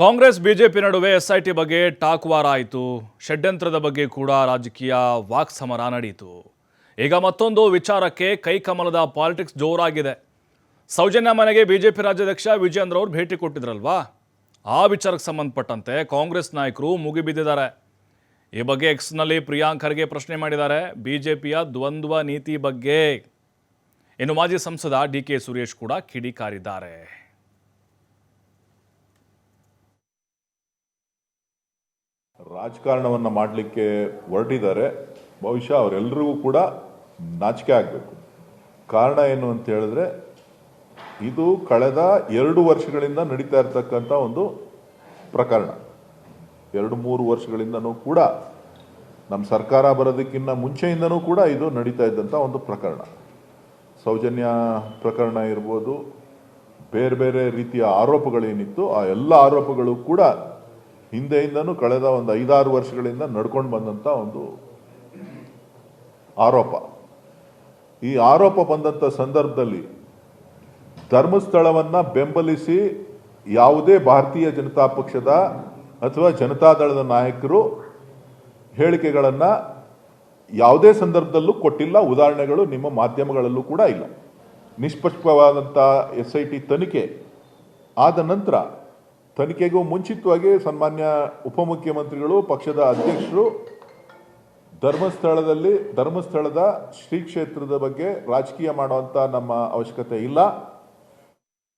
Congress, BJP ನಡುವೆ SIT ಬಗ್ಗೆ talk war ಆಯಿತು. ಷಡ್ಯಂತ್ರದ ಬಗ್ಗೆ ಕೂಡ ರಾಜಕೀಯ ವಾಕ್ ಸಮರ ನಡೆಯಿತು. ಈಗ ಮತ್ತೊಂದು ವಿಚಾರಕ್ಕೆ ಕೈಕಮಲದ ಪಾಲಿಟಿಕ್ಸ್ ಜೋರಾಗಿದೆ. ಸೌಜನ್ಯ ಮನೆಗೆ ಬಿಜೆಪಿ ರಾಜ್ಯಾಧ್ಯಕ್ಷ ವಿಜಯೇಂದ್ರ ಅವರು ಭೇಟಿ ಕೊಟ್ಟಿದ್ರಲ್ವಾ? ಆ ವಿಚಾರಕ್ಕೆ ಸಂಬಂಧಪಟ್ಟಂತೆ ಕಾಂಗ್ರೆಸ್ ನಾಯಕರು ಮುಗಿಬಿದ್ದಿದ್ದಾರೆ. ಈ ಬಗ್ಗೆ ಎಕ್ಸ್ನಲ್ಲಿ ಪ್ರಿಯಾಂಕ್ ಖರ್ಗೆ ಪ್ರಶ್ನೆ ಮಾಡಿದ್ದಾರೆ. ಬಿಜೆಪಿಯ ದ್ವಂದ್ವ ನೀತಿ ಬಗ್ಗೆ. ಇನ್ನು ಮಾಜಿ ಸಂಸದ ಡಿ ಕೆ ಸುರೇಶ್ ಕೂಡ ಕಿಡಿಕಾರಿದ್ದಾರೆ. ರಾಜಕಾರಣವನ್ನು ಮಾಡಲಿಕ್ಕೆ ಹೊರಟಿದ್ದಾರೆ. ಬಹುಶಃ ಅವರೆಲ್ಲರಿಗೂ ಕೂಡ ನಾಚಿಕೆ ಆಗಬೇಕು. ಕಾರಣ ಏನು ಅಂತ ಹೇಳಿದ್ರೆ, ಇದು ಕಳೆದ ಎರಡು ವರ್ಷಗಳಿಂದ ನಡೀತಾ ಇರತಕ್ಕಂಥ ಒಂದು ಪ್ರಕರಣ. ಎರಡು ಮೂರು ವರ್ಷಗಳಿಂದನೂ ಕೂಡ ನಮ್ಮ ಸರ್ಕಾರ ಬರೋದಕ್ಕಿಂತ ಮುಂಚೆಯಿಂದನೂ ಕೂಡ ಇದು ನಡೀತಾ ಇದ್ದಂಥ ಒಂದು ಪ್ರಕರಣ. ಸೌಜನ್ಯ ಪ್ರಕರಣ ಇರ್ಬೋದು, ಬೇರೆ ಬೇರೆ ರೀತಿಯ ಆರೋಪಗಳೇನಿತ್ತು, ಆ ಎಲ್ಲ ಆರೋಪಗಳು ಕೂಡ ಹಿಂದೆಯಿಂದನೂ ಕಳೆದ ಒಂದು ಐದಾರು ವರ್ಷಗಳಿಂದ ನಡ್ಕೊಂಡು ಬಂದಂಥ ಒಂದು ಆರೋಪ. ಈ ಆರೋಪ ಬಂದಂಥ ಸಂದರ್ಭದಲ್ಲಿ ಧರ್ಮಸ್ಥಳವನ್ನು ಬೆಂಬಲಿಸಿ ಯಾವುದೇ ಭಾರತೀಯ ಜನತಾ ಪಕ್ಷದ ಅಥವಾ ಜನತಾದಳದ ನಾಯಕರು ಹೇಳಿಕೆಗಳನ್ನು ಯಾವುದೇ ಸಂದರ್ಭದಲ್ಲೂ ಕೊಟ್ಟಿಲ್ಲ, ಉದಾಹರಣೆಗಳು ನಿಮ್ಮ ಮಾಧ್ಯಮಗಳಲ್ಲೂ ಕೂಡ ಇಲ್ಲ. ನಿಷ್ಪಕ್ಷವಾದಂಥ ಎಸ್ ಐ ಟಿ ತನಿಖೆ ಆದ ನಂತರ ತನಿಖೆಗೂ ಮುಂಚಿತವಾಗಿ ಸನ್ಮಾನ್ಯ ಉಪಮುಖ್ಯಮಂತ್ರಿಗಳು, ಪಕ್ಷದ ಅಧ್ಯಕ್ಷರು ಧರ್ಮಸ್ಥಳದಲ್ಲಿ, ಧರ್ಮಸ್ಥಳದ ಶ್ರೀ ಕ್ಷೇತ್ರದ ಬಗ್ಗೆ ರಾಜಕೀಯ ಮಾಡುವಂಥ ನಮ್ಮ ಅವಶ್ಯಕತೆ ಇಲ್ಲ.